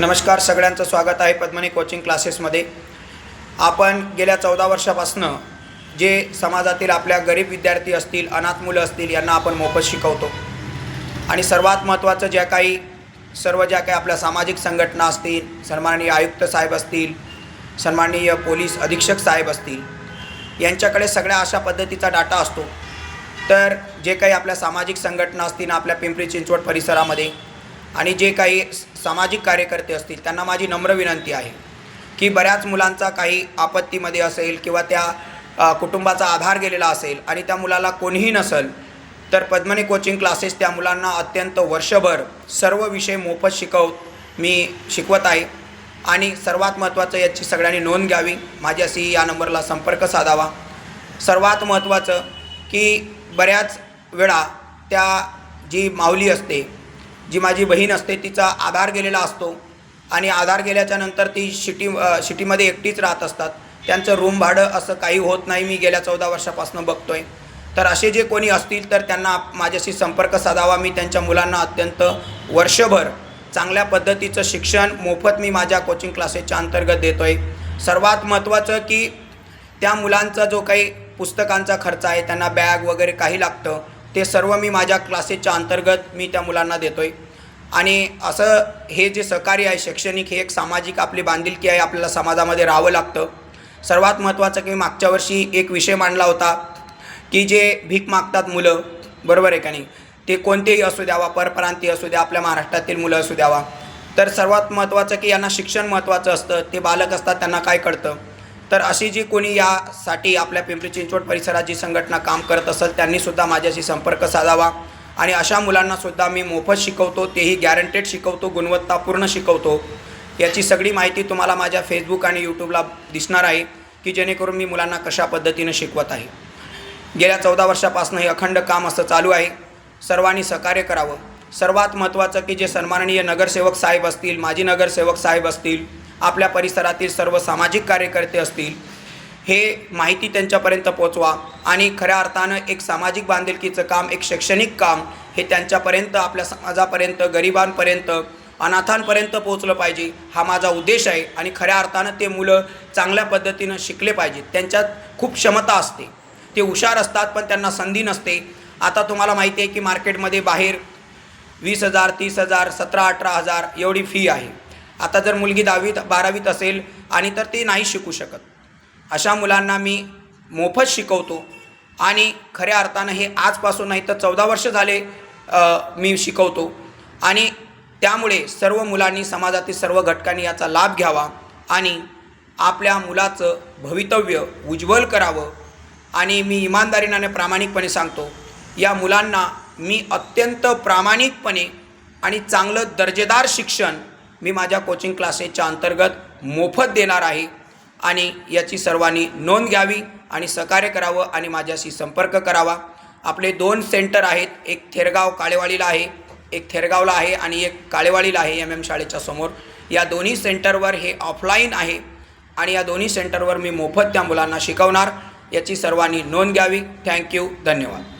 नमस्कार सगळ्यांचं स्वागत आहे पद्मनी कोचिंग क्लासेसमध्ये आपण गेल्या चौदा वर्षापासनं जे समाजातील आपल्या गरीब विद्यार्थी असतील अनाथ मुलं असतील यांना आपण मोफत शिकवतो. आणि सर्वात महत्त्वाचं ज्या काही सर्व ज्या काही आपल्या सामाजिक संघटना असतील सन्माननीय आयुक्त साहेब असतील सन्माननीय पोलीस अधीक्षक साहेब असतील यांच्याकडे सगळ्या अशा पद्धतीचा डाटा असतो. तर जे काही आपल्या सामाजिक संघटना असतील आपल्या पिंपरी चिंचवड परिसरामध्ये आणि जे काही सामाजिक कार्यकर्ते असतील त्यांना माझी नम्र विनंती आहे की बऱ्याच मुलांचा काही आपत्तीमध्ये असेल किंवा त्या कुटुंबाचा आधार गेलेला असेल आणि त्या मुलाला कोणीही नसेल तर पद्मनी कोचिंग क्लासेस त्या मुलांना अत्यंत वर्षभर सर्व विषय मोफत शिकव मी शिकवत आहे. आणि सर्वात महत्त्वाचं याची सगळ्यांनी नोंद घ्यावी. माझ्याशी या नंबरला संपर्क साधावा. सर्वात महत्त्वाचं की बऱ्याच वेळा त्या जी माऊली असते जी माझी बहीण असते तिचा आधार गेलेला असतो. आणि आधार गेल्याच्यानंतर ती शिटी शिटीमध्ये एकटीच राहत असतात. त्यांचं रूम भाडं असं काही होत नाही मी गेल्या चौदा वर्षापासून बघतोय. तर असे जे कोणी असतील तर त्यांना माझ्याशी संपर्क साधावा. मी त्यांच्या मुलांना अत्यंत वर्षभर चांगल्या पद्धतीचं शिक्षण मोफत मी माझ्या कोचिंग क्लासेसच्या अंतर्गत देतो आहे सर्वात महत्त्वाचं की त्या मुलांचा जो काही पुस्तकांचा खर्च आहे त्यांना बॅग वगैरे काही लागतं. ते सर्व मी माझ्या क्लासेसच्या अंतर्गत मी त्या मुलांना देतो आहे आणि असं हे जे सहकार्य आहे शैक्षणिक हे एक सामाजिक आपली बांधिलकी आहे आपल्याला समाजामध्ये राहावं लागतं. सर्वात महत्त्वाचं की मी मागच्या वर्षी एक विषय मांडला होता की जे भीक मागतात मुलं बरोबर आहे का नाही? ते कोणतेही असू द्यावा परप्रांतीय असू द्या आपल्या महाराष्ट्रातील मुलं असू द्यावा. तर सर्वात महत्त्वाचं की यांना शिक्षण महत्त्वाचं असतं ते बालक असतात त्यांना काय कळतं? तर अशी जी कोणी यासाठी आपल्या पिंपरी चिंचवड परिसरात जी संघटना काम करत असेल त्यांनीसुद्धा माझ्याशी संपर्क साधावा. आणि अशा मुलांनासुद्धा मी मोफत शिकवतो तेही गॅरंटेड शिकवतो गुणवत्तापूर्ण शिकवतो. याची सगळी माहिती तुम्हाला माझ्या फेसबुक आणि यूट्यूबला दिसणार आहे की जेणेकरून मी मुलांना कशा पद्धतीनं शिकवत आहे. गेल्या चौदा वर्षापासून हे अखंड काम असं चालू आहे. सर्वांनी सहकार्य करावं. सर्वात महत्त्वाचं की जे सन्माननीय नगरसेवक साहेब असतील माजी नगरसेवक साहेब असतील आपल्या परिसरातील सर्व सामाजिक कार्यकर्ते असतील हे माहिती त्यांच्यापर्यंत पोचवा. आणि खऱ्या अर्थानं एक सामाजिक बांधिलकीचं काम एक शैक्षणिक काम हे त्यांच्यापर्यंत आपल्या समाजापर्यंत गरिबांपर्यंत अनाथांपर्यंत पोचलं पाहिजे हा माझा उद्देश आहे. आणि खऱ्या अर्थानं ते मुलं चांगल्या पद्धतीनं शिकले पाहिजेत. त्यांच्यात खूप क्षमता असते. ते हुशार असतात पण त्यांना संधी नसते. आता तुम्हाला माहिती आहे की मार्केटमध्ये बाहेर वीस हजार तीस हजार सतरा अठरा हजार एवढी फी आहे. आता जर मुलगी दहावीत बारावीत असेल आणि तर ती नाही शिकू शकत. अशा मुलांना मी मोफत शिकवतो. आणि खऱ्या अर्थानं हे आजपासून नाही तर चौदा वर्ष झाले मी शिकवतो. आणि त्यामुळे सर्व मुलांनी समाजातील सर्व घटकांनी याचा लाभ घ्यावा आणि आपल्या मुलाचं भवितव्य उज्ज्वल करावं. आणि मी इमानदारीने आणि प्रामाणिकपणे सांगतो या मुलांना मी अत्यंत प्रामाणिकपणे आणि चांगलं दर्जेदार शिक्षण मी माझ्या कोचिंग क्लासेसच्या अंतर्गत मोफत देणार आहे आणि याची सर्वांनी नोंद घ्यावी आणि सहकार्य करावं आणि माझ्याशी संपर्क करावा. आपले दोन सेंटर आहेत एक थेरगाव काळेवाडीला आहे एक थेरगावला आहे आणि एक काळेवाडीला आहे एम एम शाळेच्या समोर. या दोन्ही सेंटरवर हे ऑफलाईन आहे आणि या दोन्ही सेंटरवर मी मोफत त्या मुलांना शिकवणार. याची सर्वांनी नोंद घ्यावी. थँक्यू धन्यवाद.